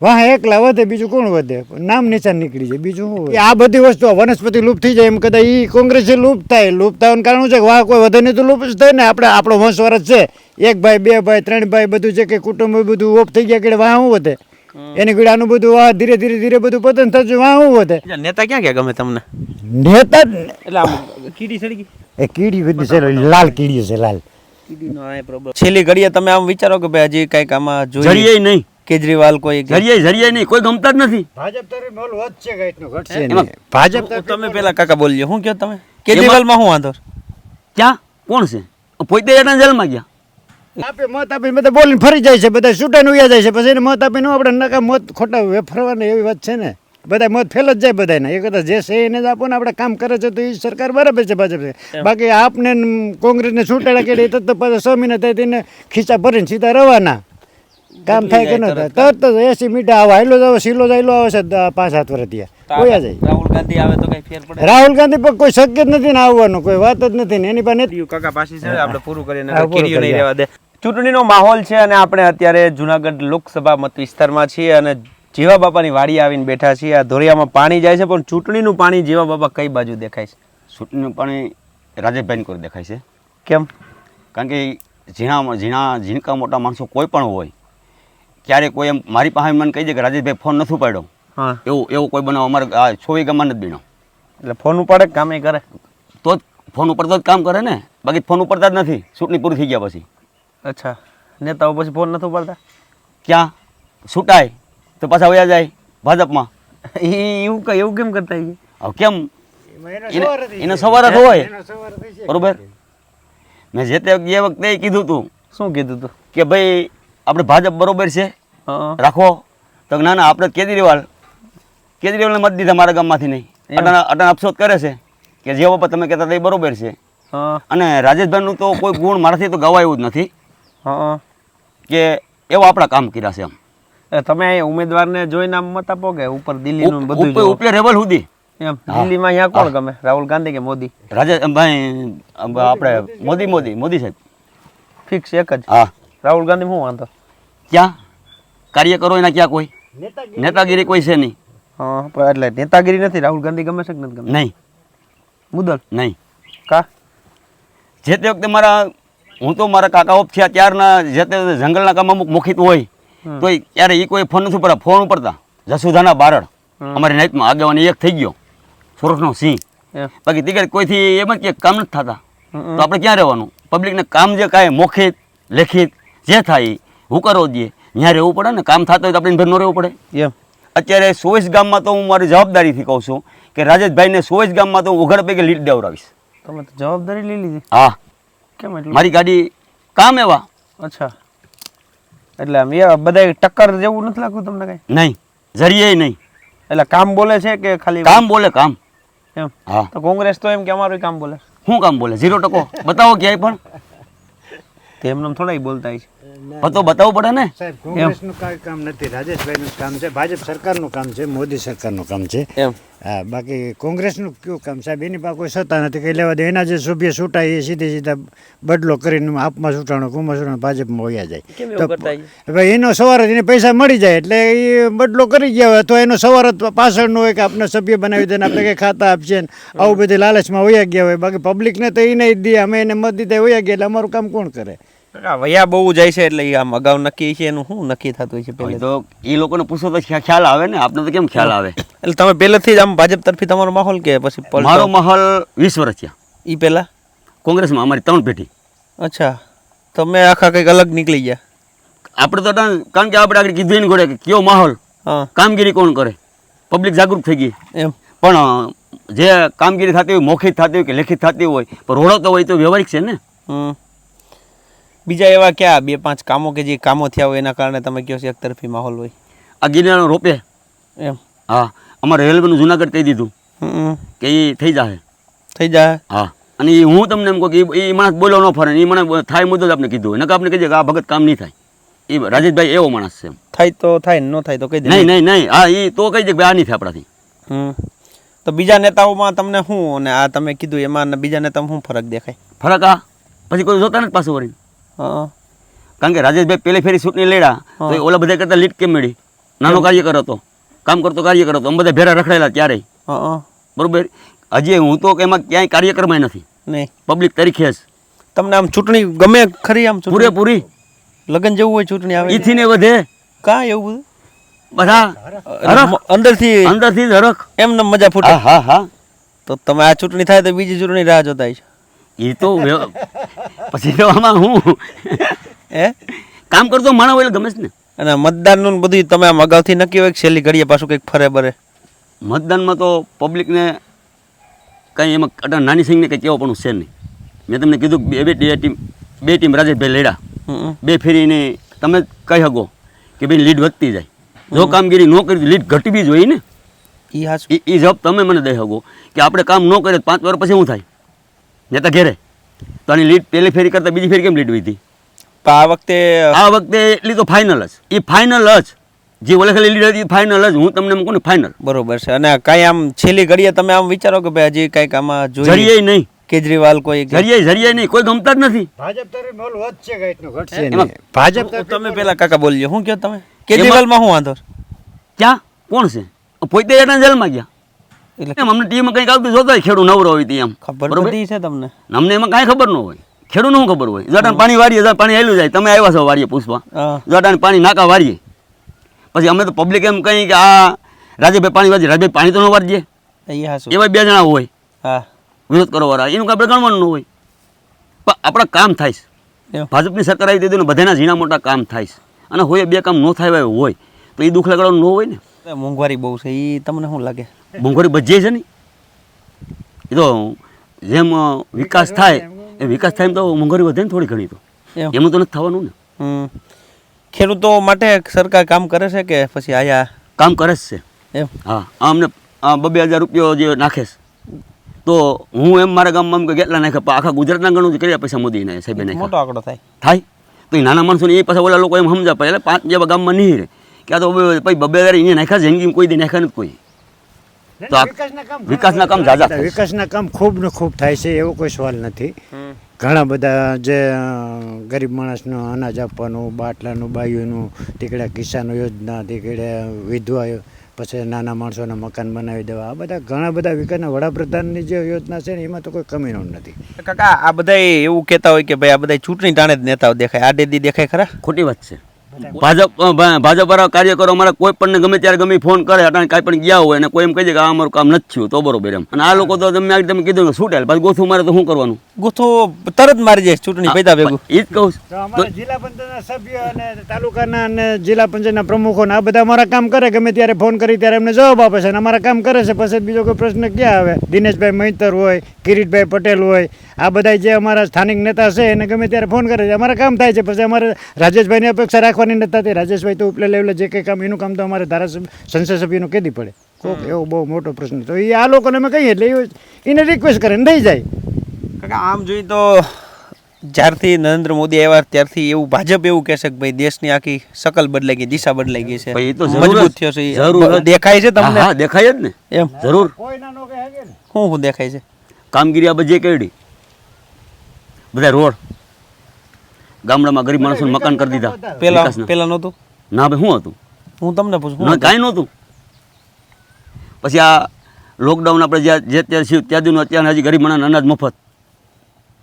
વાહ એકલા વધે બીજું કોણ વધે? નામ નિશાન નીકળી જાય બીજું શું આ બધી વસ્તુ વનસ્પતિ લુપ્ત થઈ જાય એમ કદાચ એ કોંગ્રેસે લુપ્ત થાય લુપ્ત થવાનું કારણ છે? કે વાહ કોઈ વધે નહીં તો લુપ્ત જ થાય ને? આપણે આપણો વંશ વરસ છે. એક ભાઈ બે ભાઈ ત્રણ ભાઈ બધું છે કે કુટુંબ બધું ઓફ થઈ ગયા કે વાહ શું વધે? એની કીડે આનું બધું વાહ ધીરે ધીરે ધીરે બધું પતન થતું વાહ શું વધે? નેતા ક્યાં ક્યાં ગમે તમને? નેતા એટલે આમ કીડી સડી ગઈ એ કીડી બધી છે લાલ કીડી છે લાલ. છેલ્લી ઘડીએ તમે આમ વિચારો કે ભાઈ હજી કંઈક આમાં જોઈએ? નહીં. કેજરીવાલ કોઈ જરીએ જરીએ નહીં કોઈ ગમતા જ નથી. ભાજપ તરફ મોલ વધશે કઈ રીતનું ઘટશે નહીં. ભાજપ તમે પેલા કાકા બોલજો શું કહો તમે? કેજરીવાલમાં શું વાંધો ક્યાં? કોણ છે? પોતે એના જેલમાં ગયા. આપે મત આપી બધા બોલીને ફરી જાય છે બધા છૂટાઈને ઉયા જાય છે પછી એને મત આપીને આપણે નકા મત ખોટા વેફરવાના એવી વાત છે ને? બધા મત ફેલ જ જાય બધાને એ કદાચ જે છે એને જ આપો ને આપણે કામ કરે છે તો એ સરકાર બરાબર છે ભાજપ છે. બાકી આપને કોંગ્રેસને છૂટાડા કે તો પાછા છ મહિના થાય તેને ખીચા ભરીને સીધા રવાના. કામ થાય કે ન થાય? તરત જ એસી મીઠા આવે હાઈલો જાવ સીલો જાયલો આવે છે પાંચ સાત વર્ષ ત્યાં ઓયા જાય રાહુલ ગાંધી આવે તો કઈ ફેર પડે? રાહુલ ગાંધી પર કોઈ શક્ય જ નથી ને આવવાનું કોઈ વાત જ નથી ને એની પાસે કાકા પાછી છે આપણે પૂરું કરીને હા, નહીં રહેવા દે. ચૂંટણીનો માહોલ છે અને આપણે અત્યારે જુનાગઢ લોકસભા મત વિસ્તારમાં છીએ અને જીવા બાપાની વાડી આવીને બેઠા છીએ. આ ધોરિયામાં પાણી જાય છે પણ ચૂંટણીનું પાણી જીવા બાપા કઈ બાજુ દેખાય છે? ચૂંટણીનું પાણી રાજેભાઈ કોર દેખાય છે? કેમ? કારણ કે ઝીણા ઝીણા ઝીણકા મોટા માણસો કોઈ પણ હોય ક્યારે કોઈ એમ મારી પાસે મને કહી દે કે રાજેશભાઈ ફોન નથી ઉપાડ્યો. એવું એવું કોઈ બનાવ અમારે આ છોવી ગામમાં નથી બીનો એટલે ફોન ઉપાડે કામ એ કરે? તો જ ફોન ઉપર તો જ કામ કરે ને. બાકી ફોન ઉપરતા જ નથી. ચૂંટણી પૂરી થઈ ગયા પછી. અચ્છા. નેતાઓ પછી ફોન નથી ઉપાડતા? ક્યાં? છૂટાય. તો પાછા વયા જાય ભાજપમાં. એવું ક- એવું કેમ કરતા હવે કેમ? એને- સવાર જ એનો છે. સવાર જ હોય. એનો સવાર જ છે. બરોબર? મેં જે તે એ વખતે કીધું તું શું કીધું તું? કે ભાઈ આપણે ભાજપ બરોબર છે. રાખો. તો ના ના આપણે કેજરીવાલ કેજરીવાલને મત દીધા મારા ગામમાંથી નહીં. અટાણા અટાણા અફસોસ કરે છે કે જે બાપા તમે કહેતા હતા એ બરોબર છે. અને રાજેશભાઈનું તો કોઈ ગુણ મારાથી તો ગવાયું જ નથી. કે એવા આપણા કામ કર્યા છે એમ. તમે ઉમેદવારને જોઈને આમ મત આપો કે ઉપર દિલ્હીનું બધું ઉપર ઉપર લેવલ સુધી. એમ દિલ્હીમાં અહીંયા કોણ ગમે? રાહુલ ગાંધી કે મોદી? રાજેશભાઈ આપણે મોદી મોદી. મોદી સાહેબ. ફિક્સ એક જ. હા. રાહુલ ગાંધી શું વાંધો? ક્યાં? કાર્ય કરો એના ક્યાં કોઈ? નેતાગીરી. કોઈ છે નહીં. હા પણ એટલે નેતાગીરી નથી રાહુલ ગાંધી ગમે છે નથી ગમે? નહીં. મુદલ? નહીં. કા? જે તે વખતે મારા હું તો મારા કાકા ઓફ થયા ત્યારના જે તે જંગલના કામ અમુક મોખિત હોય. તો ત્યારે એ કોઈ ફોન નથી પડતા ફોન ઉપડતા. જસુધાના બારડ. અમારી નાઇટમાં આગેવાની એક થઈ ગયો સુરતનો સિંહ. બાકી તીકર કોઈથી એમ જ કે કામ નથી થતા. તો આપણે ક્યાં રહેવાનું? પબ્લિકને કામ જે કાંઈ મોખિત લેખિત જે થાય હું કરો દઈએ ત્યાં રહેવું પડે ને? કામ થતું હોય તો આપણે ન રહેવું પડે. એમ. અત્યારે સોવીસ ગામમાં તો હું મારી જવાબદારીથી કહું છું કે રાજેશભાઈને સોવીસ ગામમાં તો હું ઉઘડ પૈકી લીટ દેવડાવીશ. તમે તો જવાબદારી લઈ લીધી હા. કેમ એટલે? મારી ગાડી કામ એવા. અચ્છા. એટલે આમ એ બધા ટક્કર જેવું નથી લાગતું તમને કઈ? નહીં. જરીએ નહીં. એટલે કામ બોલે છે કે ખાલી કામ બોલે કામ. એમ? હા. તો કોંગ્રેસ તો એમ કે અમારું કામ બોલે. શું કામ બોલે? ઝીરો ટકો. બતાવો ક્યાંય પણ. તે એમને થોડા બોલતા છે. તો બતાવવું પડે ને? સાહેબ કોંગ્રેસનું કાંઈ કામ નથી રાજેશભાઈનું કામ છે ભાજપ સરકારનું કામ છે મોદી સરકારનું કામ છે. એમ. હા બાકી કોંગ્રેસનું કયું કામ? સાહેબ એની પાસે કોઈ સત્તા નથી કંઈ લેવા દે. એના જે સભ્ય છૂટાય એ સીધે સીધા બદલો કરીને આપમાં છૂટાણો કુમાં છૂટાણો ભાજપમાં વયા જાય. તો હોય? ભાઈ એનો સવાર જ એને પૈસા મળી જાય એટલે એ બદલો કરી ગયા હોય અથવા એનો સવાર જ પાછળનો હોય કે આપણે સભ્ય બનાવી દે ને આપણે કંઈ ખાતા આપશે ને આવું બધી લાલચમાં વયા ગયા હોય. બાકી પબ્લિકને તો એ નહીં દે અમે એને મત દીધા વયા ગયા એટલે અમારું કામ કોણ કરે? વયા બહુ જાય છે એટલે આમ અગાઉ નક્કી છે એનું શું નક્કી થતું હોય છે પહેલે તો એ લોકોને પૂછો તો ખ્યાલ આવે ને? આપને તો કેમ ખ્યાલ આવે? એટલે તમે પહેલેથી જ આમ ભાજપ તરફી તમારો માહોલ કે પછી? મારો માહોલ વીસ વર્ષ થયા. એ પહેલા? કોંગ્રેસમાં અમારી ત્રણ પેઢી. અચ્છા. તમે આખા કંઈક અલગ નીકળી ગયા. આપણે તો કારણ કે આપણે આગળ કીધું એને ઘોડે કે કયો માહોલ? કામગીરી કોણ કરે? પબ્લિક જાગૃત થઈ ગઈ. એમ. પણ જે કામગીરી થતી હોય મૌખિક થતી હોય કે લેખિત થતી હોય પણ રોડો તો હોય તો વ્યવહારિક છે ને? હમ. બીજા એવા ક્યાં બે પાંચ કામો કે જે કામો થયા હોય એના કારણે તમે કહો છો એક તરફી માહોલ હોય? આ ગિરનારનો રોપે. એમ? હા. અમારે રેલવેનું જુનાગઢ કહી દીધું કે એ થઈ જાય થઈ જાય હા. અને એ હું તમને એમ કહું કે એ માણસ બોલો ન ફરે એ મને થાય મુદ્દો જ આપણે કીધું નકા આપણે કહીએ કે આ ભગત કામ નહીં થાય. એ રાજેશભાઈ એવો માણસ છે. થાય તો થાય ન થાય તો કહી દે. નહીં નહીં નહીં. હા એ તો કહી દે કે આ નહીં થાય આપણાથી. તો બીજા નેતાઓમાં તમને શું અને આ તમે કીધું એમાં બીજા નેતામાં શું ફરક દેખાય? ફરક આ? પછી કોઈ જોતા નથી પાછું વળીને? કારણ કે રાજેશભાઈ પહેલી ફેરી ચૂંટણી લડ્યા તો એ ઓલા બધા કરતા લીટ કેમ મળી? નાનો કાર્યકર હતો કામ કરતો કાર્યકર હતો અમે બધા ભેરા રખડેલા ત્યારે બરોબર? હજી હું તો એમાં ક્યાંય કાર્યક્રમ નથી. નહીં. પબ્લિક તરીકે જ. તમને આમ ચૂંટણી ગમે ખરી આમ પૂરેપૂરી. લગ્ન જેવું હોય ચૂંટણી આવે? ઈથી ને વધે. કાં એવું બધું? અંદરથી અંદરથી જ હરખ. એમને મજા ફૂટે. હા હા હા. તો તમે આ ચૂંટણી થાય તો બીજી ચૂંટણી રાહ જોતા છે એ તો પછી તો આમાં હું? હે? કામ કરતો માણસ એટલે ગમે છે ને. અને મતદાનનું બધું તમે આમ અગાઉથી નક્કી હોય કે છેલ્લી ઘડીએ પાછું કંઈક ફરે બરે? મતદાનમાં તો પબ્લિકને કંઈ એમાં અટા નાની સિંહને કંઈ કહેવો પણ છે નહીં. મેં તમને કીધું બે બે ટીમ બે ટીમ રાજેશભાઈ લડ્યા. બે ફેરીને તમે કહી શકો કે ભાઈ લીડ વધતી જાય. જો કામગીરી ન કરી લીડ ઘટવી જોઈએ ને. એ જવાબ તમે મને દઈ શકો કે આપણે કામ ન કરીએ પાંચ વાર પછી શું થાય? નેતા ઘેરે. તો આની લીડ પહેલી ફેરી કરતાં બીજી ફેરી કેમ લીડ વધી? તો આ વખતે આ વખતે એટલી તો ફાઇનલ જ. એ ફાઇનલ જ. જે ઓલે ખાલી લીડ હતી ફાઇનલ જ. હું તમને એમ કહું ને ફાઇનલ બરોબર છે. અને કાંઈ આમ છેલ્લી ઘડીએ તમે આમ વિચારો કે ભાઈ હજી કંઈક આમાં જોઈએ જરીએ નહીં. કેજરીવાલ કોઈ જરીએ જરીએ નહીં. કોઈ ગમતા જ નથી. ભાજપ તરફ મોલ વધશે કઈ રીતનું ઘટશે નહીં. ભાજપ તમે પેલા કાકા બોલ્યો શું કહો તમે? કેજરીવાલમાં શું વાંધો? ક્યાં? કોણ છે? પોતે એના જેલમાં ગયા. એટલે અમને ટીવીમાં કંઈક આવતું જોતા હોય ખેડૂત નવરો હોય તે એમ. ખબર બરોબર? બધી છે તમને. અમને એમાં કાંઈ ખબર ન હોય. ખેડૂત શું ખબર હોય? જટાણ પાણી વાળીએ જટાણ પાણી હેલું જાય. તમે આવ્યા છો વાળીએ પૂછવા. જટાણ પાણી નાકા વાળીએ પછી અમે તો પબ્લિક એમ કહી કે આ રાજેભાઈ પાણી વારીએ. રાજભાઈ પાણી તો ન વારજે એવા બે જણા હોય. હા. વિરોધ કરવા વાળા એનું આપણે ગણવાનું ન હોય. પણ આપણા કામ થાય છે. ભાજપની સરકાર આવી દીધું ને બધાના ઝીણા મોટા કામ થાય છે. અને હોય બે કામ ન થાય હોય તો એ દુઃખ લગાડવાનું ન હોય ને. મોંઘવારી બહુ છે એ તમને શું લાગે? મોંઘવારી બચે છે ને. એ તો જેમ વિકાસ થાય એ વિકાસ થાય એમ તો મોંઘવારી વધે ને થોડી ઘણી તો. એમ. તો નથી થવાનું ને. ખેડૂતો માટે સરકાર કામ કરે છે કે પછી આયા? કામ કરે જ છે. એમ. હા અમને બબે હજાર રૂપિયો જે નાખે છે. તો હું એમ મારા ગામમાં એમ કે કેટલા નાખે આખા ગુજરાતના ગણું તો કેટલા પૈસા મોદીને સાહેબ નાખે મોટો આંકડો થાય. થાય? તો એ નાના માણસોને એ પાછા ઓલા લોકો એમ સમજા પડે એટલે પાંચ જેવા ગામમાં નહીં રહે. કે આ તો પછી બબે હજાર એને નાખ્યા જિંદગી કોઈ દી નાખ્યા નથી કોઈ. તો વિકાસના કામ વિકાસના કામ ઝાઝા વિકાસના કામ ખૂબ ને ખૂબ થાય છે એવો કોઈ સવાલ નથી. ઘણા બધા જે ગરીબ માણસનો અનાજ આપવાનું બાટલાનું બાયુનું ટીકડે કિસાન યોજના ટીકડે વિધવા પછી નાના માણસોને મકાન બનાવી દેવા આ બધા ઘણા બધા વિકાસના વડાપ્રધાનની જે યોજના છે ને એમાં તો કોઈ કમી નથી. કાકા આ બધા એવું કહેતા હોય કે ભાઈ આ બધા ચૂંટણી ટાણે જ નેતાઓ દેખાય આ દેદી દેખાય ખરા? ખોટી વાત છે. ભાજપ ભાજપ વાળા કાર્યકરો અમારા કોઈ પણ ગમે ત્યારે ગમે ફોન કરે અટાણે કાંઈ પણ ગયા હોય અને કોઈ એમ કહી દે કે આ અમારું કામ નથી થયું તો બરોબર એમ. અને આ લોકો તો તમે આ તમે કીધું કે છૂટેલ. પછી ગોથું મારે તો શું કરવાનું? ગુથો તરત મારી જાય ચૂંટણી પેદા ભેગું. એ જ કહું છું. જિલ્લા પંચાયતના સભ્ય અને તાલુકાના અને જિલ્લા પંચાયતના પ્રમુખો આ બધા અમારા કામ કરે ગમે ત્યારે ફોન કરી ત્યારે એમને જવાબ આપે છે અને અમારા કામ કરે છે. પછી બીજો કોઈ પ્રશ્ન ક્યાં આવે? દિનેશભાઈ મહિતર હોય કિરીટભાઈ પટેલ હોય આ બધા જે અમારા સ્થાનિક નેતા છે એને ગમે ત્યારે ફોન કરે છે. અમારા કામ થાય છે પછી અમારે રાજેશભાઈની અપેક્ષા રાખવાની નથી થતી. રાજેશભાઈ તો ઉપલે લેવલે જે કંઈ કામ એનું કામ તો અમારે ધારાસભ્ય સંસદ સભ્યનું કેદી પડે. કોક એવો બહુ મોટો પ્રશ્ન તો એ આ લોકોને અમે કહીએ એટલે એને રિક્વેસ્ટ કરે ને થઈ જાય કાકા આમ જોઈએ તો જ્યારથી નરેન્દ્ર મોદી આવ્યા ત્યારથી એવું ભાજપ એવું કહેશે કે ભાઈ દેશની આખી શકલ બદલાઈ ગઈ દિશા બદલાઈ ગઈ છે. ભાઈ એ તો જરૂર મજબૂત થયો છે જરૂર દેખાય છે તમને? હા દેખાય જ ને. એમ. જરૂર. કોઈ ના નો કહે ને. શું શું દેખાય છે. કામગીરી આ બધી કેવડી બધા રોડ. ગામડામાં ગરીબ માણસોને મકાન કરી દીધા. પેલા પેલા નહોતું? ના ભાઈ શું હતું? હું તમને પૂછું કાંઈ નહોતું. પછી આ લોકડાઉન આપણે જ્યાં જે અત્યારે છીએ ત્યાં દીનું અત્યારે હજી ગરીબ માણસને અનાજ મફત.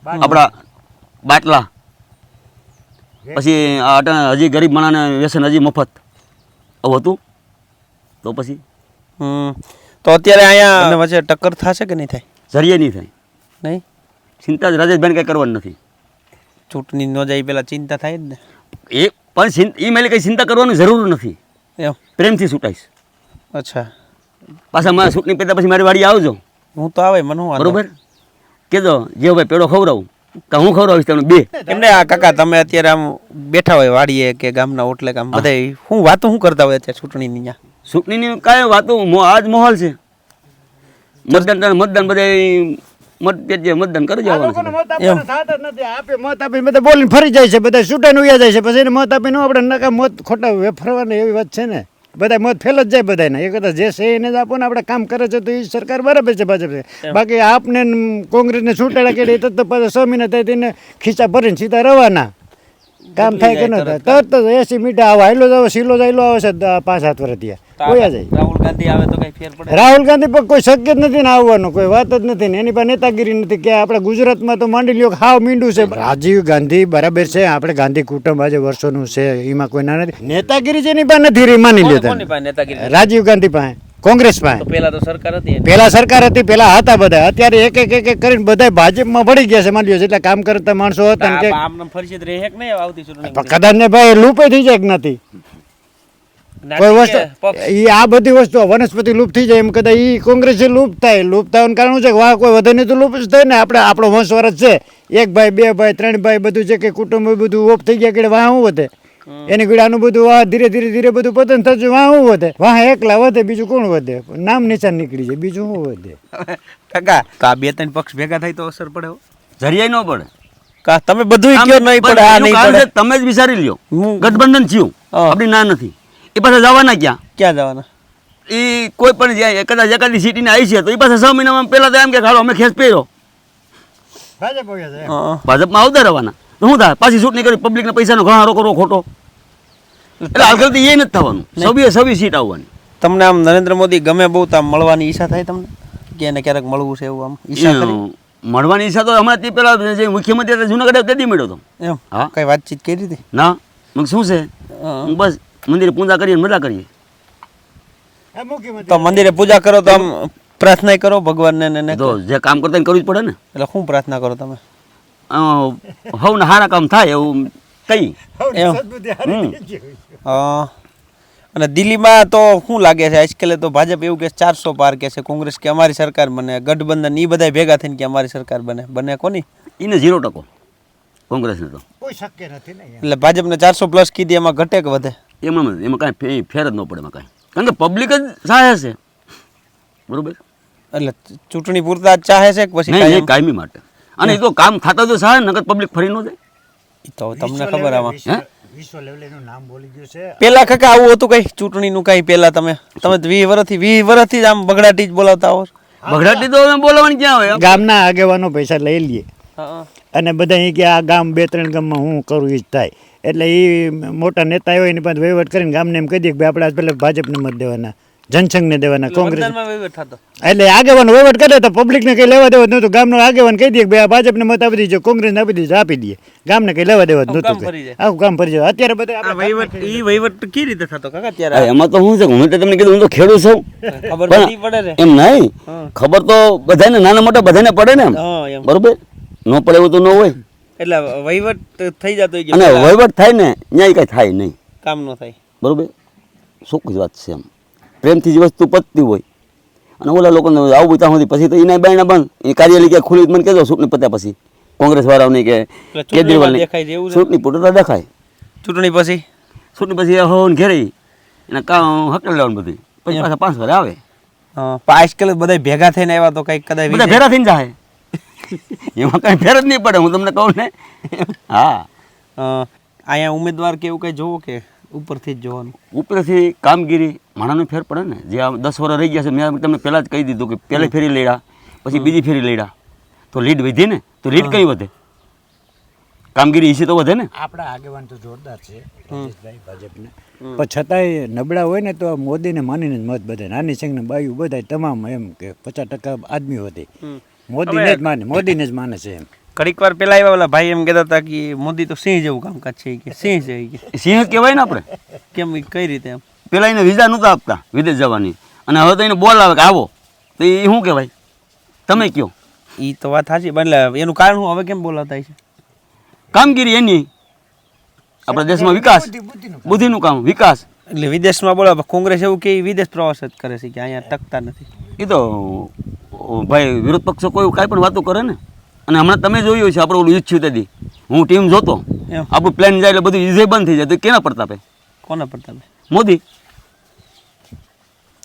આપણા બાટલા. પછી આ હજી ગરીબ માણસને વ્યસન હજી મફત. આવું હતું? તો પછી? હમ. તો અત્યારે અહીંયા વચ્ચે ટક્કર થશે કે નહીં થાય? જરીએ નહીં થાય. નહીં? ચિંતા જ રાજેશભાઈને કંઈ કરવાની નથી. ચૂંટણી ન જાય પેલા ચિંતા થાય જ ને. એ પણ એ મેલે કંઈ ચિંતા કરવાની જરૂર નથી. એમ પ્રેમથી છૂટાઈશ. અચ્છા. પાછા મારા ચૂંટણી પહેલાં પછી મારી વાડી આવજો. હું તો આવે મને બરોબર? કહેજો જે ભાઈ પેડો ખવડાવું. કે હું ખવડાવીશ તમને બે. એમને આ કાકા તમે અત્યારે આમ બેઠા હોય વાડીએ કે ગામના ઓટલે ગામ બધા હું. વાતો શું કરતા હોય અત્યારે ચૂંટણીની અહીંયા ચૂંટણીની કાંઈ વાતો આજ આ જ માહોલ છે. મતદાન મતદાન બધા મત જે મતદાન કરી જવાનું છે. મત આપવાના થતા જ નથી. આપે મત બોલીને ફરી જાય છે બધા છૂટાઈને ઉયા જાય છે. પછી એને મત આપીને આપણે નકા મત ખોટા વેફરવાની એવી વાત છે ને. બધા મત ફેલ જ જાય બધાને એ કદાચ જે છે એને જ આપો ને આપણે કામ કરે છે તો એ સરકાર બરાબર છે ભાજપ. છે બાકી આપને કોંગ્રેસને છૂટાડા કે તો તો પાછા છ મહિના થાય તેને ખીચા ભરીને સીધા રવાના. કામ થાય કે ન થાય. તરત જ એસી મીટર આવો જ આવે સીલો જાયલો આવે છે પાંચ સાત વર્ષ ત્યાં. કોઈ જાય. રાહુલ ગાંધી આવે તો કઈ ફેર પડે? રાહુલ ગાંધી પર કોઈ શક્ય જ નથી ને આવવાનું કોઈ વાત જ નથી ને. એની પાસે નેતાગીરી નથી. કે આપણે ગુજરાતમાં તો માંડી લ્યો હાવ મીંડું છે. રાજીવ ગાંધી બરાબર છે. આપણે ગાંધી કુટુંબ આજે વર્ષોનું છે. એમાં કોઈ ના નથી. નેતાગીરી જેની પાસે નથી માની નેતાગીરી? રાજીવ ગાંધી પાસે કોંગ્રેસ પાસે. પેલા તો સરકાર હતી પેલા સરકાર હતી પેલા હતા બધા. અત્યારે એક એક એક એક કરીને બધા ભાજપમાં ભળી ગયા છે માની લ્યો. એટલે કામ કરતા માણસો હતા કે આ આમને રહે કે નહીં આવતી કદાચ ને ભાઈ લૂપે થઈ જાય નથી. આ બધી વસ્તુ વનસ્પતિ લુપ્ત થઈ જાય એમ કદાચ એ કોંગ્રેસ લુપ્ત થાય. લુપ્ત થવાનું કારણ છે? કે વાહ કોઈ વધે નહીં તો લુપ્ત જ થાય ને આપણે આપણો વંશવરસ છે. એક ભાઈ બે ભાઈ ત્રણ ભાઈ બધું છે કે કુટુંબ બધું ઓફ થઈ ગયા કે વાહ શું વધે? એની કીડે આનું બધું વાહ ધીરે ધીરે ધીરે બધું પતન થતું વાહ શું વધે? વાહ એકલા વધે બીજું કોણ વધે? નામ નિશાન નીકળી જાય બીજું શું વધે? કાકા. તો આ બે ત્રણ પક્ષ ભેગા થાય તો અસર પડે હો. ન પડે. કા તમે બધું કયો નહીં પડે આ નહીં પડે? તમે જ વિચારી લ્યો. હું- ગઠબંધન થયું. આપણી ના નથી. એ પાછા જવાના ક્યાં? ક્યાં જવાના? એ કોઈ પણ જાય કદાચ એકાદી સિટીને આવી છે તો એ પાછા છ મહિનામાં પહેલાં તો એમ કે ખાલો અમે ખેસ પહેર્યો. ભાજપમાં આવતા રહેવાના. તો શું થાય? પાછી ચૂંટણી કરી પબ્લિકના પૈસાનો ઘણારો કરવો ખોટો. એટલે હાલથી એ નથી થવાનું. સભ્ય સભી સીટ આવવાની. તમને આમ નરેન્દ્ર મોદી ગમે બહુ તો મળવાની ઈચ્છા થાય તમને? કે એને ક્યારેક મળવું છે એવું આમ? ઈચ્છા મળવાની ઈચ્છા તો હમણાં તે પેલા જે મુખ્યમંત્રી હતા જુનાગઢ તેથી મળ્યો હતો. એમ? હા. કઈ વાતચીત કરી હતી? ના. મગ શું છે? બસ મંદિરે પૂજા કરીએ ને મજા કરીએ. તો મંદિરે પૂજા કરો તો આમ પ્રાર્થના કરો ભગવાનને ને ને તો જે કામ કરતા કરવું જ પડે ને. એટલે શું પ્રાર્થના કરો તમે? હવ ને સારા કામ થાય એવું કઈ. અને દિલ્હીમાં તો શું લાગે છે? આજકાલે તો ભાજપ એવું કે ચારસો પાર કે છે કોંગ્રેસ કે અમારી સરકાર બને ગઠબંધન એ બધા ભેગા થઈને કે અમારી સરકાર બને. બને કોની? એને ઝીરો ટકો. કોંગ્રેસને તો. કોઈ શક્ય નથી ને એટલે ભાજપને ચારસો પ્લસ કીધી એમાં ઘટે કે વધે. એમાં એમાં કાંઈ ફે- ફેર જ ન પડે એમાં કાંઈ. કારણ કે પબ્લિક જ ચાહે છે. બરાબર? એટલે ચૂંટણી પૂરતા જ ચાહે છે કે પછી નહીં કાયમી માટે. અને એ તો કામ થતા તો સારા નગર પબ્લિક ફરી ન જાય. તો તમને ખબર આમાં. હે? વિશ્વ લેવલે નામ બોલી ગયું છે. પેલા કાકા આવું હતું કઈ? ચૂંટણીનું કઈ પેલા તમે? તમે તો વીસ વર્ષથી વીસ વર્ષથી જ આમ બગડાટી જ બોલાવતા હો. બગડાટી તો હવે બોલાવવાની ક્યાં હોય? ગામના આગેવાનો પૈસા લઈ લઈએ અને બધા અહીં કે આ ગામ બે ત્રણ ગામમાં હું કરું એ જ થાય. એટલે એ મોટા નેતા હોય એની પાસે વહીવટ કરીને ગામને એમ કહી દે કે ભાઈ આપણે પહેલાં ભાજપને મત દેવાના જનસંઘને દેવાના કોંગ્રેસ એટલે આગેવાન વહીવટ કરે તો પબ્લિકને કંઈ લેવા દેવા નહોતું. ગામનો આગેવાન કહી દે કે ભાઈ આ ભાજપને મત આપી દીજો કોંગ્રેસને આપી દીજો આપી દઈએ ગામને કંઈ લેવા દેવા નહોતું કામ ફરી આખું કામ ફરી જાય. અત્યારે બધા વહીવટ એ વહીવટ કઈ રીતે થતો કાકા અત્યારે? એમાં તો હું છે હું તો તમને કીધું હું તો ખેડૂત છું. ખબર નથી પડે એમ નહીં. ખબર તો બધાને નાના મોટા બધાને પડે ને એમ. બરોબર? ન પડે એવું તો ન હોય. એટલે વહીવટ થઈ જતો અને વહીવટ થાય ને ત્યાં કઈ થાય નહીં. કામ ન થાય. બરોબર? શું વાત છે એમ પ્રેમથી જે વસ્તુ પતતી હોય. અને ઓલા લોકોને આવું ત્યાં સુધી પછી તો એના બાયણા બંધ. એ કાર્યાલય ક્યાં ખુલ્લી મને કહેજો ચૂંટણી પત્યા પછી. કોંગ્રેસ વાળાઓની કે કેજરીવાલની? ચૂંટણી પૂરતા દેખાય. ચૂંટણી પછી? ચૂંટણી પછી હો ને ઘેરી એને કામ હકલ લેવાનું બધું. પછી પાછા પાંચ વાર આવે. આજકાલ બધા ભેગા થઈને આવ્યા તો કંઈક કદાચ બધા ભેગા થઈને જાય. એમાં કઈ ફેર જ નહીં પડે હું તમને કહું ને. હા. અહીંયા ઉમેદવાર કે એવું કઈ જોવો કે ઉપરથી જ જોવાનું? ઉપરથી કામગીરી માણાનો ફેર પડે ને. જે આ દસ વર્ષ રહી ગયા છે મેં તમને પહેલાં જ કહી દીધું કે પહેલી ફેરી લેડા પછી બીજી ફેરી લેડા તો લીડ વધી ને તો લીડ કઈ વધે? કામગીરી ઈસી તો વધે ને. આપણા આગેવાન તો જોરદાર છે ભાજપને. પણ છતાંય નબળા હોય ને તો મોદીને માનીને જ મત બધા. નાની સિંહને બાયું બધા તમામ એમ કે પચાસ ટકા આદમી હતી મોદીને જ માને મોદીને જ માને છે એમ. ઘડીક વાર પેલા આવ્યા ઓલા ભાઈ એમ કહેતા હતા કે મોદી તો સિંહ જેવું કામકાજ છે કે સિંહ છે કે સિંહ કહેવાય ને આપણે? કેમ કઈ રીતે એમ? પેલા એને વિઝા નહોતા આપતા વિદેશ જવાની. અને હવે તો એને બોલ આવે કે આવો. તો એ શું કહેવાય? તમે કયો? એ તો વાત સાચી એટલે એનું કારણ હું હવે કેમ બોલાતા છે કામગીરી એની. આપણા દેશમાં વિકાસ. બુદ્ધિનું કામ વિકાસ. એટલે વિદેશમાં બોલાવે કોંગ્રેસ એવું કે વિદેશ પ્રવાસ જ કરે છે કે અહીંયા ટકતા નથી. એ તો ભાઈ વિરોધ પક્ષો કોઈ કાંઈ પણ વાતો કરે ને? અને હમણાં તમે જોયું છે આપણે ઓલું ઈચ્છ્યું તેથી હું ટીમ જોતો. એમ. આપણું પ્લાન જાય એટલે બધું ઈઝી બંધ થઈ જાય. તો કેના પ્રતાપે? કોના પ્રતાપે? મોદી.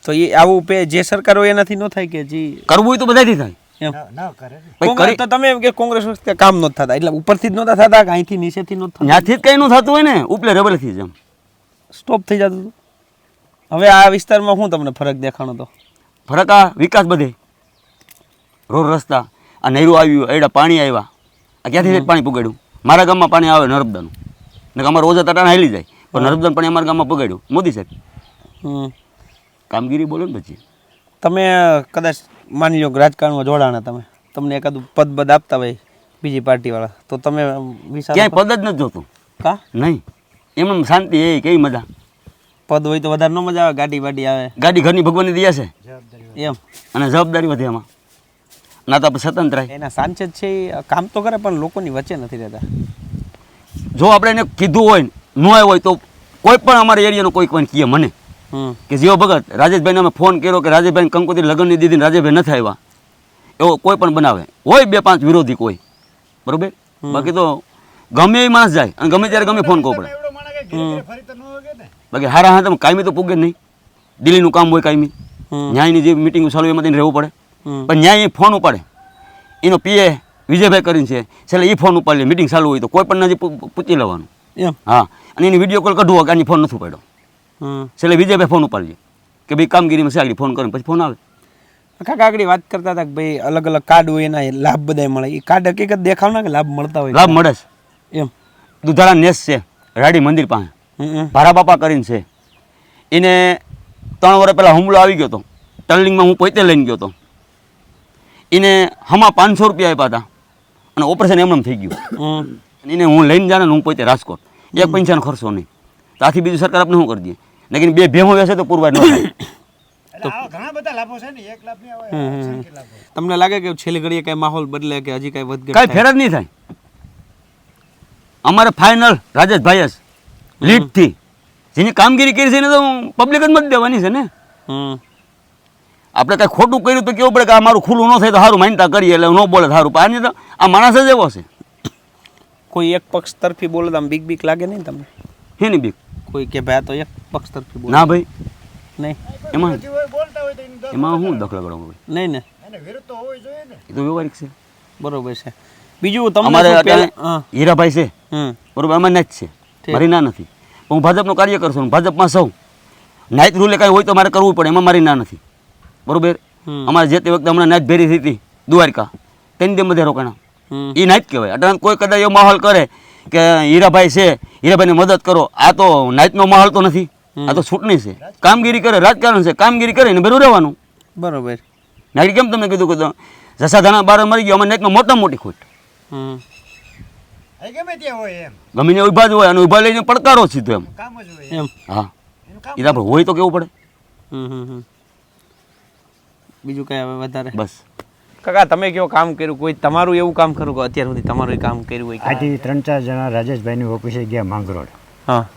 તો એ આવું પે જે સરકાર હોય એનાથી ન થાય કે જી? કરવું હોય તો બધાથી થાય. એમ. ભાઈ કોંગ્રેસ કરી તો તમે એમ કે કોંગ્રેસ વખતે કામ નહોતા થતા. એટલે ઉપરથી જ નહોતા થતા કે અહીંથી નીચેથી નહોતા ત્યાંથી જ કંઈ ન થતું હોય ને ઉપલે રબડથી જ એમ. સ્ટોપ થઈ જતું હવે આ વિસ્તારમાં શું તમને ફરક દેખાણો તો? ફરક આ વિકાસ બધે. રોડ રસ્તા આ નહેરું આવ્યું એડા પાણી આવ્યા. આ ક્યાંથી પાણી પુગાડ્યું મારા ગામમાં પાણી આવે નર્મદાનું. ને અમારે રોજા તટાણા હાલી જાય. પણ નર્મદાનું પાણી અમારા ગામમાં પગાડ્યું મોદી સાહેબ. હમ. કામગીરી બોલો ને પછી. તમે કદાચ માની લો કે રાજકારણમાં જોડાણા તમે. તમને એકાદું પદ બદ આપતા હોય બીજી પાર્ટીવાળા. તો તમે ક્યાંય પદ જ નથી જોતું. કા? નહીં. એમ શાંતિ એ કેવી મજા? પદ હોય તો વધારે ન મજા આવે ગાડી બાડી આવે. ગાડી ઘરની ભગવાનની દયા છે. એમ. અને જવાબદારી વધે એમાં ના તો આપણે સ્વતંત્ર એના સાંસદ છે એ કામ તો કરે પણ લોકોની વચ્ચે નથી રહેતા. જો આપણે એને કીધું હોય ન આવ્યો હોય તો કોઈ પણ અમારા એરિયાનો કોઈ કોઈ કહે મને. કે જીઓ ભગત રાજેશભાઈને અમે ફોન કર્યો કે રાજેશભાઈ કંકોત્રી લગ્નની દીધી ને રાજેશભાઈ નથી આવ્યા. એવો કોઈ પણ બનાવે. હોય બે પાંચ વિરોધી કોઈ. બરોબર? બાકી તો ગમે એ માણસ જાય અને ગમે ત્યારે ગમે ફોન કરવો પડે એવડો માણસ કઈ ઘેરે ઘેરે ફરી તો ન હોગે ને? બાકી હારા હા તમે કાયમી તો પૂગે જ નહીં. દિલ્હીનું કામ હોય કાયમી. હમ. ન્યાયની જે મિટિંગ ચાલુ એમાં રહેવું પડે. પણ ન્યાય એ ફોન ઉપાડે. એનો પીએ વિજયભાઈ કરીને છે છેલ્લે એ ફોન ઉપાડી મિટિંગ ચાલુ હોય તો કોઈ પણ નથી પૂછી લેવાનું. એમ. હા. અને એની વીડિયો કોલ કઢવો કે આની ફોન નથી ઉપાડ્યો. છેલ્લે વિજયભાઈ ફોન ઉપાડજે. કે ભાઈ કામગીરીમાં છે આગળ ફોન કરીને પછી ફોન આવે. કાકા આગળ વાત કરતા હતા કે ભાઈ અલગ અલગ કાર્ડ હોય એના લાભ બધા મળે. એ કાર્ડ હકીકત દેખાવ ને કે લાભ મળતા હોય? લાભ મળે છે. એમ. દુધાળા નેસ છે રાડી મંદિર પાસે. ભારા બાપા કરીને છે. એને ત્રણ વર્ષ પહેલાં હુમલો આવી ગયો હતો. ટર્લિંગમાં હું પોતે લઈને ગયો હતો. એને હમા પાંચસો રૂપિયા આપ્યા હતા. અને ઓપરેશન એમનેમ થઈ ગયું. એને હું લઈને જાને ને હું પોતે રાજકોટ. એક પૈસાનો ખર્ચો નહીં. તો આથી બીજું સરકાર આપણે શું કરી દે? લેકિન બે ભેમો વેસે તો પૂરવાર ન થાય. ઘણા બધા લાભો છે ને એક લાભ નહીં આવે અસંખ્ય લાભો? તમને લાગે કે છેલ્લી ઘડીએ કઈ માહોલ બદલે કે હજી કઈ વધ કાંઈ? ફેર જ નહીં થાય. અમારે ફાઇનલ રાજેશભાઈ જ લીડથી જેની કામગીરી કરી છે એને તો પબ્લિક જ મત દેવાની છે ને. હમ. આપણે કાંઈ ખોટું કર્યું તો કેવું પડે કે આ મારું ખુલ્લું ન થાય તો સારું માનતા કરીએ એટલે ન બોલે સારું પણ આની તો આ માણસ જ એવો છે. કોઈ એક પક્ષ તરફી બોલે તો આમ બીક બીક લાગે નહીં તમને? હેની બીક? કોઈ કે ભાઈ તો એક પક્ષ તરફી બોલે. ના ભાઈ. નહીં. એમાં એમાં હું દખલ કરો ભાઈ નહીં ને એ તો વ્યવહારિક છે. બરોબર છે. બીજું હા. હીરાભાઈ છે. બરોબર અમારે જ છે. મારી ના નથી. હું ભાજપનો કાર્ય છું ભાજપમાં સૌ. નાઇટ રૂલે કાંઈ હોય તો મારે કરવું પડે એમાં મારી ના નથી. બરોબર? હમ. અમારે જે તે વખતે હમણાં નાચ ભેરી થઈ હતી દ્વારકા તેની તે બધે રોકાણા. એ નાચ કહેવાય. એટલે કોઈ કદાચ એવો માહોલ કરે કે હીરાભાઈ છે હીરાભાઈને મદદ કરો. આ તો નાચનો માહોલ તો નથી. આ તો છૂટણી છે. કામગીરી કરે રાજકારણ છે. કામગીરી કરે ને ભેરું રહેવાનું. બરોબર. નાગરિક કેમ તમને કીધું કે જસાધાના બાર મરી ગયો અમારે નાચમાં મોટા મોટી ખોટ. હમ. ગમે ત્યાં હોય એમ. ગમે ને ઊભા જ હોય અને ઊભા લઈને પડકારો સીધો એમ. કામ જ હોય એમ. હા. આપણે હોય તો કેવું પડે? હમ હમ હમ. બીજું કઈ હવે વધારે? બસ. કાકા તમે કયો કામ કર્યું? કોઈ તમારું એવું કામ કરું કે અત્યાર સુધી તમારું કામ કર્યું હોય કે? આજે ત્રણ ચાર જણા રાજેશભાઈની ઓફિસે ગયા માંગરોળ. હા.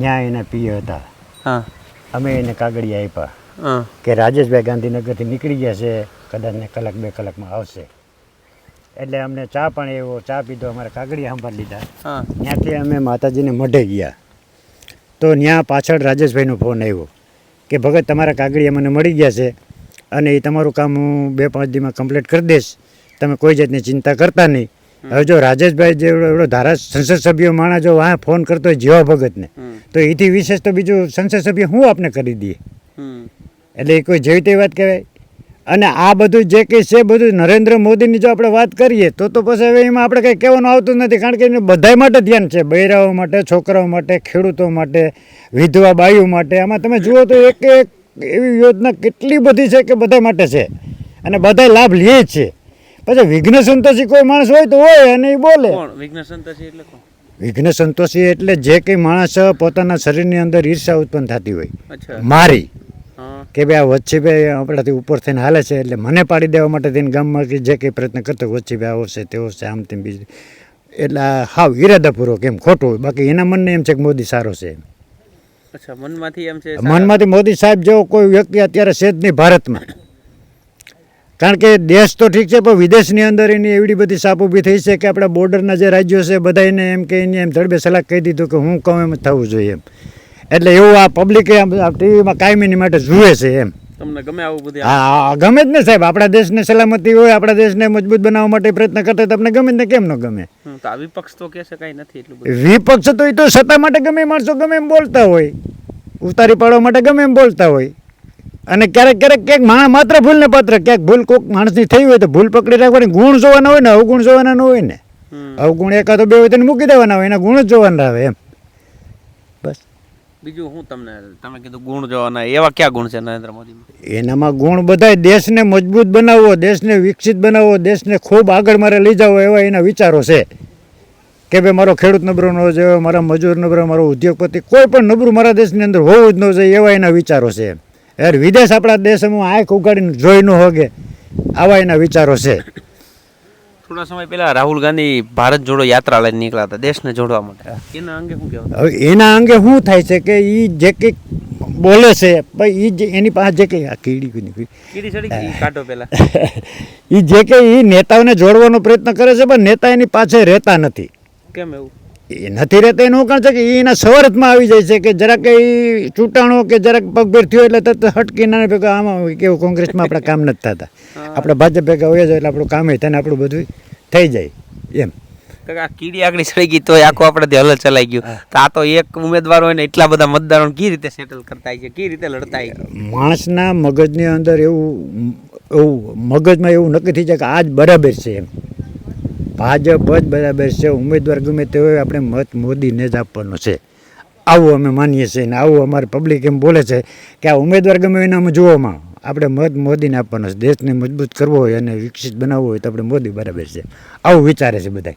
ત્યાં એના પીએ હતા. હા. અમે એને કાગળિયા આપ્યા હા. કે રાજેશભાઈ ગાંધીનગરથી નીકળી ગયા છે કદાચ ને કલાક બે કલાકમાં આવશે. એટલે અમને ચા પણ એવો ચા પીધો અમારે કાગળિયા સંભાળ લીધા. ત્યાંથી અમે માતાજીને મઢે ગયા. તો ત્યાં પાછળ રાજેશભાઈનો ફોન આવ્યો કે ભગત તમારા કાગળિયા મને મળી ગયા છે. અને એ તમારું કામ હું બે પાંચ દીમાં કમ્પ્લીટ કરી દઈશ. તમે કોઈ જાતની ચિંતા કરતા નહીં. હવે જો રાજેશભાઈ જેવડો એવડો ધારા સંસદ સભ્ય માણસ જો વાહ ફોન કરતો હોય જીવા ભગતને તો એથી વિશેષ તો બીજું સંસદ સભ્ય હું આપને કરી દઈએ? એટલે એ કોઈ જેવી તેવી વાત કહેવાય? અને આ બધું જે કંઈ છે બધું નરેન્દ્ર મોદીની જો આપણે વાત કરીએ તો તો પછી હવે એમાં આપણે કંઈ કહેવાનું આવતું નથી કારણ કે એને બધા માટે ધ્યાન છે. બૈરાઓ માટે છોકરાઓ માટે ખેડૂતો માટે વિધવા બાઈઓ માટે. આમાં તમે જુઓ તો એક એક એવી યોજના કેટલી બધી છે કે બધા માટે છે. અને બધા લાભ લે છે. પછી વિઘ્ન સંતોષી કોઈ માણસ હોય તો હોય અને એ બોલે. વિઘ્ન સંતોષી એટલે વિઘ્ન સંતોષી એટલે જે કંઈ માણસ પોતાના શરીરની અંદર ઈર્ષા ઉત્પન્ન થતી હોય. મારી. કે ભાઈ આ વચ્ચે ભાઈ આપણાથી ઉપર થઈને હાલે છે એટલે મને પાડી દેવા માટે થઈને ગામમાં કે જે કંઈ પ્રયત્ન કરતો વચ્ચે ભાઈ આવો છે તેવો છે આમ તેમ બીજું. એટલે હાવ ઈરાદાપૂર્વક એમ ખોટું હોય. બાકી એના મનને એમ છે કે મોદી સારો છે એમ. મનમાંથી મોદી સાહેબ જેવો કોઈ વ્યક્તિ અત્યારે છે જ નહીં ભારતમાં. કારણ કે દેશ તો ઠીક છે, પણ વિદેશની અંદર એની એવડી બધી સાપ ઊભી થઈ છે કે આપણા બોર્ડરના જે રાજ્યો છે બધા એને એમ કે એને એમ ધડબે સલાહ કહી દીધું કે હું કહું એમ થવું જોઈએ એમ. એટલે એવું આ પબ્લિકે આમ ટીવીમાં કાયમીની માટે જુએ છે એમ. તમને ગમે આવું બધું હા ગમે જ ને સાહેબ. આપણા દેશને સલામતી હોય આપણા દેશને મજબૂત બનાવવા માટે પ્રયત્ન કરતા તમને ગમે ને કેમ ન ગમે? તો આ વિપક્ષ તો કહેશે કઈ નથી એટલું બધું. વિપક્ષ તો એ તો સત્તા માટે ગમે માણસો ગમે એમ બોલતા હોય. ઉતારી પાડવા માટે ગમે એમ બોલતા હોય. અને ક્યારેક ક્યારેક ક્યાંક માણસ માત્ર ભૂલ ને પાત્ર ક્યાંક ભૂલ કોઈક માણસની થઈ હોય તો ભૂલ પકડી રાખવાની ગુણ જોવાના હોય ને અવગુણ જોવાના ન હોય ને. અવગુણ એકાદો બે હોય તેને મૂકી દેવાના હોય એના ગુણ જ જોવાના આવે એમ. બસ. બીજું હું તમને, તમે કીધું ગુણ જોવાના એવા ક્યાં ગુણ છે નરેન્દ્ર મોદીમાં? એનામાં ગુણ બધાય દેશને મજબૂત બનાવવો, દેશને વિકસિત બનાવવો, દેશને ખૂબ આગળ મારે લઈ જાવો એવા એના વિચારો છે. કે ભાઈ મારો ખેડૂત નબળો ન જોઈએ મારા મજૂર નબળો, મારો ઉદ્યોગપતિ કોઈ પણ નબળું મારા દેશની અંદર હોવું જ ન જોઈએ એવા એના વિચારો છે. યાર વિદેશ આપણા દેશમાં આંખ ઉગાડીને જોઈ ન હોગે, આવા એના વિચારો છે. થોડા સમય પહેલા રાહુલ ગાંધી ભારત જોડો યાત્રા લઈને નીકળ્યા હતા દેશને જોડવા માટે. એના અંગે શું કહેવાય હવે એના અંગે શું થાય છે કે એ જે કંઈક બોલે છે ભાઈ એ જે એની પાસે જે કંઈ આ કીડી નહીં. કીડી ચડી કાઢો પહેલા. એ જે કંઈ એ નેતાઓને જોડવાનો પ્રયત્ન કરે છે પણ નેતા એની પાછળ રહેતા નથી. કેમ એવું? એ નથી રહેતા એનું કારણ છે કે એના સવરતમાં આવી જાય છે કે જરાક એ ચૂંટાણો કે જરાક પગભેર થયો એટલે તરત હટકી ના ભેગા આમાં કેવું કોંગ્રેસમાં આપણે કામ નથી થતા. આપણે ભાજપ ભેગા હોય જાય એટલે આપણું કામ થાય ને આપણું બધું થઈ જાય એમ. આ કીડી આગળ ચડી ગઈ તો આખું આપણે હલ ચલાઈ ગયું. તો આ તો એક ઉમેદવાર હોય ને એટલા બધા મતદારો કઈ રીતે સેટલ કરતા છે કઈ રીતે લડતા માણસના મગજની અંદર એવું એવું મગજમાં એવું નક્કી થઈ જાય કે આ જ બરાબર છે એમ. ભાજપ જ બરાબર છે, ઉમેદવાર ગમે તે હોય આપણે મત મોદીને જ આપવાનો છે. આવું અમે માનીએ છીએ ને આવું અમારે પબ્લિક એમ બોલે છે કે આ ઉમેદવાર ગમે એને અમે જોવામાં આપણે મત મોદીને આપવાનો છે. દેશને મજબૂત કરવો હોય અને વિકસિત બનાવવો હોય તો આપણે મોદી બરાબર છે. આવું વિચારે છે બધા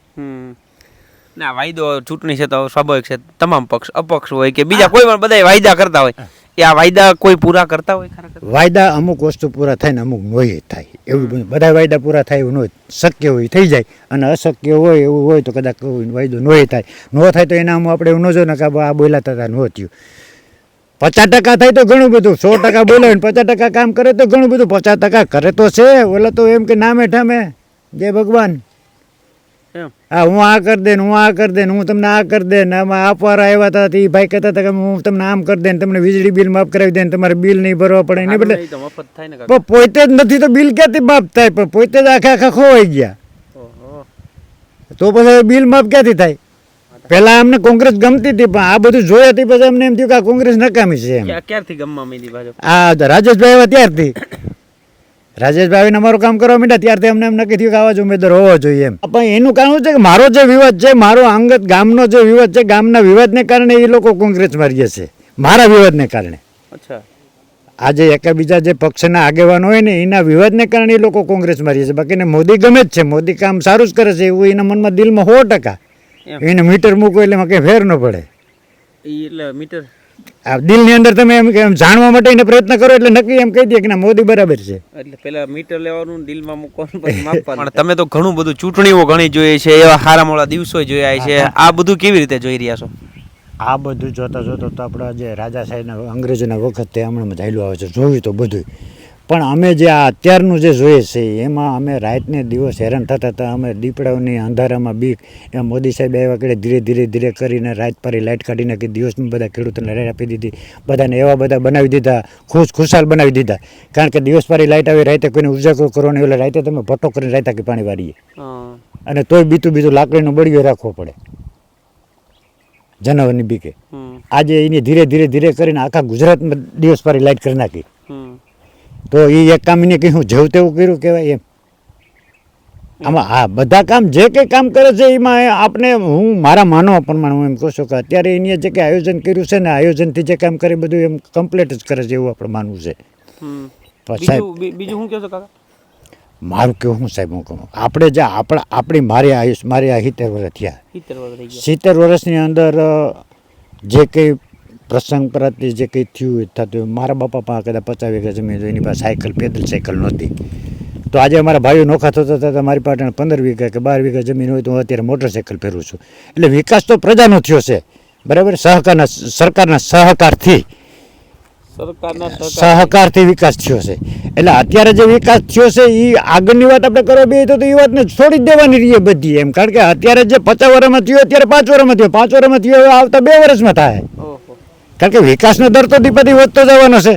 ના, વાયદો ચૂંટણી છે તો સ્વાભાવિક છે. તમામ પક્ષ અપક્ષ હોય કે બીજા કોઈ પણ બધા વાયદા કરતા હોય. એ આ વાયદા કોઈ પૂરા કરતા હોય ખરા વાયદા અમુક વસ્તુ પૂરા થાય ને અમુક નોય થાય. એવું બધું વાયદા પૂરા થાય એવું ન શક્ય હોય થઈ જાય. અને અશક્ય હોય એવું હોય તો કદાચ વાયદો નોય થાય. ન થાય તો એનામાં આપણે એવું ન જો ને કે આ બોલાતા હતા ન થયું. પચાસ ટકા થાય તો ઘણું બધું. સો ટકા બોલે પચાસ ટકા કામ કરે તો ઘણું બધું. પચાસ ટકા કરે તો છે. ઓલા તો એમ કે નામે ઠામે. જય ભગવાન. હા હું આ કરી દે હું આ કરી દે હું તમને આ કરી દે ને આમાં આપવારા આવ્યા હતા એ ભાઈ કહેતા હતા કે હું તમને આમ કરી દે ને તમને વીજળી બિલ માફ કરાવી દે ને તમારે બિલ નહીં ભરવા પડે ને પણ પોતે જ નથી તો બિલ ક્યાંથી માફ થાય? પણ પોતે જ આખા આખા ખોવાઈ ગયા. તો પછી બિલ માફ ક્યાંથી થાય? પેલા અમને કોંગ્રેસ ગમતી હતી પણ આ બધું જોયા હતી પછી અમને એમ થયું કે આ કોંગ્રેસ નકામી છે ક્યારથી ગમવા મળી આ રાજેશભાઈ આવ્યા ત્યારથી. રાજેશભાઈ અમારું કામ કરવા માંડ્યા ત્યારથી અમને એમ નક્કી થયું કે આવા જ ઉમેદવાર હોવો જોઈએ એમ. પણ એનું કારણ છે કે મારો જે વિવાદ છે મારો અંગત ગામનો જે વિવાદ છે ગામના વિવાદને કારણે એ લોકો કોંગ્રેસમાં મારીએ છે મારા વિવાદને કારણે. અચ્છા. આજે એકબીજા જે પક્ષના આગેવાનો હોય ને એના વિવાદને કારણે એ લોકો કોંગ્રેસમાં મારીએ છે બાકીને મોદી ગમે જ છે મોદી કામ સારું જ કરે છે એવું એના મનમાં દિલમાં સો ટકા. એને મીટર મૂકો એટલે એમાં કંઈ ફેર ન પડે. એટલે મીટર આ દિલની અંદર તમે એમ કે જાણવા માટે એને પ્રયત્ન કરો એટલે નક્કી એમ કહી દે કે ના મોદી બરાબર છે. એટલે પેલા મીટર લેવાનું દિલમાં મૂકવાનું પછી માપવાનું. પણ તમે તો ઘણું બધું ચૂંટણીઓ ઘણી જોઈએ છે એવા હારા મોડા દિવસો જોયા છે. આ બધું કેવી રીતે જોઈ રહ્યા છો? આ બધું જોતા જોતા તો આપણા જે રાજા સાહેબના અંગ્રેજોના વખતે હમણાં ચાલ્યું આવે છે. જોયું તો બધું પણ અમે જે આ અત્યારનું જે જોઈએ છે એમાં અમે રાતને દિવસ હેરાન થતા હતા. અમે દીપડાઓની અંધારામાં બીક. એ મોદી સાહેબ આવ્યા કે ધીરે ધીરે ધીરે કરીને રાત પારી લાઇટ કાઢી નાખી દિવસમાં બધા ખેડૂતોને રાઈટ આપી દીધી. બધાને એવા બધા બનાવી દીધા ખુશ ખુશાલ બનાવી દીધા. કારણ કે દિવસ પારી લાઇટ આવી રાતે કોઈને ઉજાગરો કરવાનો એટલે રાતે તમે ભટ્ટો કરીને રાતા કે પાણી વાળીએ. અને તોય બીતું બીતું લાકડીનો બળિયો રાખવો પડે. જનાવરની બીકે. આજે એની ધીરે ધીરે ધીરે કરીને આખા ગુજરાતમાં દિવસ પારી લાઇટ કરી નાખી. તો એ એક કામ એને કહ્યું જેવું તેવું કર્યું કહેવાય એમ. આમાં હા બધા કામ જે કંઈ કામ કરે છે એમાં આપણે હું મારા માનવા પ્રમાણે હું એમ કહું છું કે અત્યારે એની જે કંઈ આયોજન કર્યું છે ને આયોજનથી જે કામ કરે બધું એમ કમ્પ્લીટ જ કરે છે એવું આપણે માનવું છે. બીજું શું કહો છો કાકા? મારું કેવું હું સાહેબ હું કહું? આપણે જે આપણા આપણી મારી આયુષ મારી આ સિત્તેર વર્ષ થયા. સિત્તેર વર્ષની અંદર જે કંઈ પ્રસંગ પ્રત્યે જે કંઈ થયું એ થતું મારા બાપા પાસે કદાચ પચાસ વીઘા જમીન એની પાસે સાયકલ પેદલ સાયકલ નહોતી. તો આજે અમારા ભાઈઓ નોખા થતા થતા મારી પાસે પંદર વીઘા કે બાર વીઘા જમીન હોય તો હું અત્યારે મોટરસાયકલ ફેરવું છું. એટલે વિકાસ તો પ્રજાનો થયો છે. બરાબર? સહકારના સરકારના સહકારથી. સરકારના સહકારથી. વિકાસ થયો છે. એટલે અત્યારે જે વિકાસ થયો છે એ આગળની વાત આપણે કરવા બે તો એ વાતને છોડી જ દેવાની રહીએ બધી એમ. કારણ કે અત્યારે જે પચાસ વર્ષમાં થયો અત્યારે પાંચ વર્ષમાં થયો. પાંચ વર્ષમાં થયો આવતા બે વર્ષમાં થાય. કારણ કે વિકાસનો દર તો દીપાથી વધતો જવાનો છે.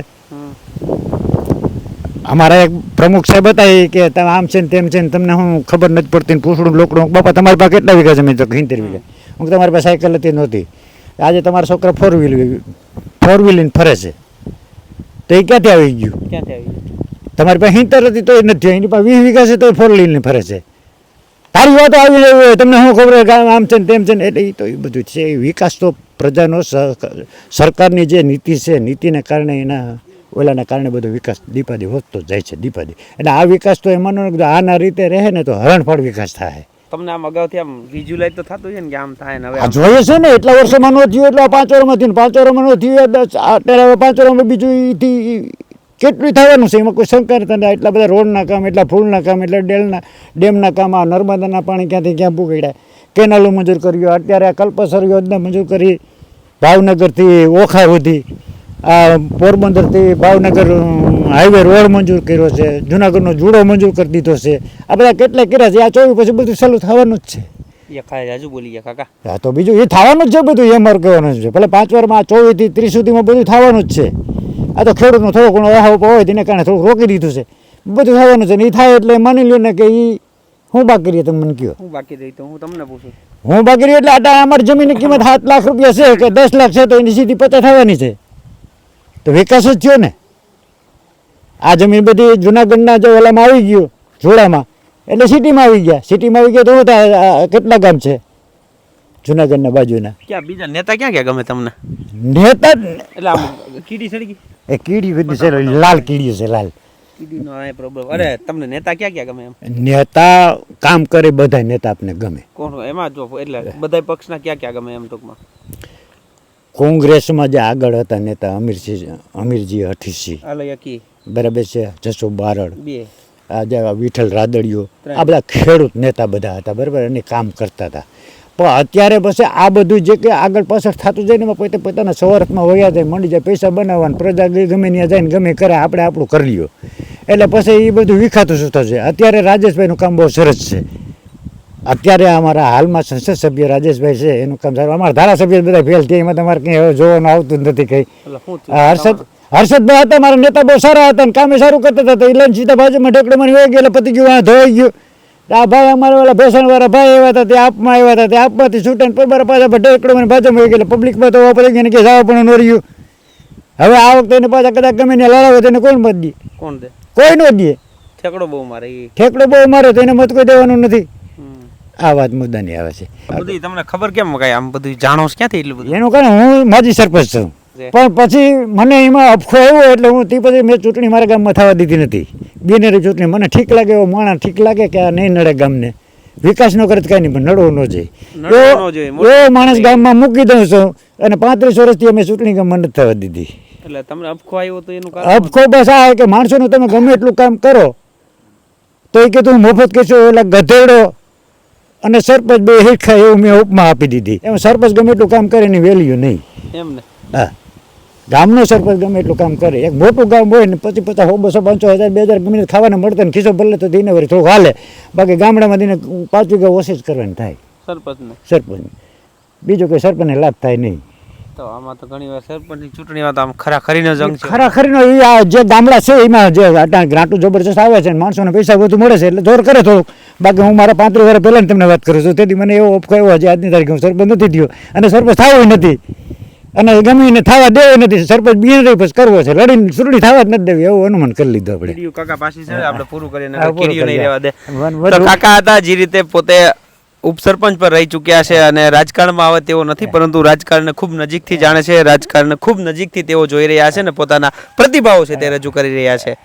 અમારા એક પ્રમુખ સાહેબ હતા એ કે તમે આમ છે ને તેમ છે ને તમને હું ખબર નથી પડતી ને પૂછડું લોકડું. બાપા તમારી પાસે કેટલા વીઘા જમીન તો સિત્તેર વીઘા. હું તમારી પાસે સાયકલ હતી નહોતી. આજે તમારા છોકરા ફોર વ્હીલ ફોર વ્હીલ ફરે છે. તો એ ક્યાંથી આવી ગયું? ક્યાંથી આવી તમારી પાસે હિંતર હતી તો નથી એની પાસે વીસ વીઘા છે તો ફોર લઈને ફરે છે. તારી વાતો આવી રહી હોય તમને શું ખબર આમ છે ને તેમ છે ને? એટલે એ તો એ બધું છે. એ વિકાસ તો પ્રજાનો સરકારની જે નીતિ છે નીતિને કારણે એના ઓલાના કારણે બધો વિકાસ દીપાદી વધતો જાય છે દીપાદી. એટલે આ વિકાસ તો એમાં આના રીતે રહે ને તો હરણફળ વિકાસ થાય. તમને આમ અગાઉથી આમ વિઝ્યુલાઇઝ તો થતું છે ને કે આમ થાય ને હવે જોઈએ છે ને એટલા વર્ષોમાં નો થયું એટલે આ પાંચ વર્ષમાં થયું પાંચ વર્ષમાં નો થયું દસ અત્યારે હવે પાંચ વર્ષમાં બીજું કેટલું થવાનું છે એમાં કોઈ શંકા નથી. એટલા બધા રોડના કામ એટલા ફૂલના કામ એટલા ડેલના ડેમના કામ આ નર્મદાના પાણી ક્યાંથી ક્યાં પૂગડ્યા કેનાલો મંજૂર કર્યો. અત્યારે આ કલ્પસર યોજના મંજૂર કરી ભાવનગરથી ઓખા સુધી આ પોરબંદરથી ભાવનગર હાઈવે રોડ મંજૂર કર્યો છે. જુનાગઢનો જુડો મંજૂર કરી દીધો છે. આ બધા કેટલા કર્યા છે? આ ચોવી પછી બધું સહેલું થવાનું જ છે. હા તો બીજું એ થવાનું જ છે બધું એ મારું કહેવાનું છે. ભલે પાંચ વારમાં ચોવીસથી ત્રીસ સુધીમાં બધું થવાનું જ છે. આ તો ખેડૂતનો થોડો ઘણો અહાવ હોય તેને કારણે થોડુંક રોકી દીધું છે. બધું થવાનું છે ને એ થાય એટલે માની લ્યો ને કે એ હું બાકી રહી તમે મને કહો હું બાકી રહી તો હું તમને પૂછું. હું બાકી રહી એટલે આટા અમારી જમીનની કિંમત સાત લાખ રૂપિયા છે કે દસ લાખ છે તો એની સીધી પચાસ થવાની છે. તો વિકાસ જ થયો ને. આ જમીન બધી જુનાગઢના જે ઓલામાં આવી ગયું જોડામાં. એટલે સિટીમાં આવી ગયા. સિટીમાં આવી ગયા તો શું કેટલા ગામ છે? જુનાગઢના બાજુના. ક્યાં બીજા નેતા ક્યાં ક્યાં ગમે તમને? નેતા એટલે કીડી સડી ગઈ એ કીડી બધી છે લાલ કીડી છે લાલ. કીડીનો આ પ્રોબ્લેમ અરે તમને નેતા ક્યાં ક્યાં ગમે એમ? નેતા કામ કરે બધા નેતા આપને ગમે. કોણ એમાં જો એટલે બધા પક્ષના ક્યાં ક્યાં ગમે એમ ટૂંકમાં? કોંગ્રેસમાં જે આગળ હતા નેતા અમીરસિંહ અમીરજી હઠીસિંહ અલયકી બરાબર છે જસો બારડ. બે. આ જે વિઠ્ઠલ રાદડિયો આ બધા ખેડૂત નેતા બધા હતા બરાબર અને કામ કરતા હતા. પણ અત્યારે પછી આ બધું જે કે આગળ પાછળ થતું જાય ને એમાં પોતે પોતાના સ્વાર્થમાં વયા જાય મંડી જાય પૈસા બનાવવાના પ્રજા ગમે ત્યાં જાય ને ગમે કરે આપણે આપણું કરી લ્યો. એટલે પછી એ બધું વિખાતું શું થશે? અત્યારે રાજેશભાઈનું કામ બહુ સરસ છે. અત્યારે અમારા હાલમાં સંસદ સભ્ય રાજેશભાઈ છે એનું કામ સારું. અમારા ધારાસભ્ય બધા ફેલ થયા એમાં તમારે કંઈ હવે જોવાનું આવતું જ નથી કંઈ. હર્ષદ હર્ષદભાઈ હતા મારા નેતા બહુ સારા હતા અને કામે સારું કરતા હતા એટલે સીધા બાજુમાં ઢેકડો મને વહી ગયો એટલે પતિ ગયું આ ધોઈ ગયું. આ ભાઈ અમારા ઓલા ભેસણવાળા ભાઈ આવ્યા હતા તે આપમાં આવ્યા હતા તે આપમાંથી છૂટાને પબાર પાછા ઢેકડો મને બાજુમાં વહી ગયો પબ્લિકમાં તો વાપરી ગયા ને કે જવા પણ નોર્યું હવે આ વખતે એને પાછા કદાચ ગમે ને લડાવે તો એને કોણ મત દે? કોણ દે? કોઈ નો દે. ઠેકડો બહુ મારે ઠેકડો બહુ મારે તો એને મત કોઈ દેવાનું નથી. આ વાત મુદ્દાની આવે છે. બધી તમને ખબર કેમ કઈ આમ બધું જાણો છો ક્યાંથી એટલું બધું? એનું કારણ હું માજી સરપંચ છે. પણ પછી મને એમાં અફખો આવ્યો એટલે હું તે પછી મેં ચૂંટણી મારા ગામમાં થવા દીધી નથી. બિનરી ચૂંટણી. મને ઠીક લાગે એવો માણસ ઠીક લાગે કે આ નહીં નડે ગામને. વિકાસ ન કરે કાંઈ નહીં પણ નડવો ન જાય એવો માણસ ગામમાં મૂકી દઉં છું અને પાંત્રીસ વર્ષથી અમે ચૂંટણી ગામમાં નથી થવા દીધી. એટલે તમને અફખો આવ્યો તો એનું અફખો બસ આ કે માણસોનું તમે ગમે એટલું કામ કરો તો એ કીધું મફત કહેશો એટલે ગધેડો અને સરપંચ બે હિરખા એવું મેં ઉપમા આપી દીધી. એમ સરપંચ ગમે એટલું કામ કરે એની વેલ્યુ નહીં. એમ ને? હા. ગામનો સરપંચ ગમે એટલું કામ કરે. એક મોટું ગામ હોય ને પછી પચાસ બસો પાંચસો હજાર બે હજાર ગમે ખાવાના મળતા ને ખીસો ભલે તો દિને વળી થોડું હાલે. બાકી ગામડામાં દિને પાંચ વીઘા ઓછી જ કરવાની થાય. સરપંચને? સરપંચ. બીજો કોઈ સરપંચને લાભ થાય નહીં. તો આમાં તો ઘણી વાર સરપંચની ચૂંટણીમાં તો આમ ખરા ખરીનો જંગ છે. ખરાખરીનો એ આ જે ગામડા છે એમાં જે જબરજસ્ત આવે છે ને માણસોને પૈસા બધું મળે છે એટલે જોર કરે થોડુંક. બાકી હું મારા પાંત્રીસ વર્ષ પહેલાં તમને વાત કરું છું તેથી મને એવો ઓફકો આવ્યો છે આજની તારીખે હું સરપંચ નથી થયો. અને સરપંચ થવો નથી. અને ગમે એને થવા દેવો નથી સરપંચ બિન રહી પછી કરવો છે. લડીને ચૂંટણી થવા જ નથી દેવી એવું અનુમાન કરી લીધું આપણે. કાકા પાસે છે આપણે પૂરું કરીને કીડીઓ નહીં રહેવા દે. તો કાકા હતા જે રીતે પોતે ઉપસરપંચ પર રહી ચૂક્યા છે અને રાજકારણમાં આવે તેવો નથી પરંતુ રાજકારણને ખૂબ નજીકથી જાણે છે રાજકારણને ખૂબ નજીકથી તેઓ જોઈ રહ્યા છે ને પોતાના પ્રતિભાવો છે તે રજૂ કરી રહ્યા છે.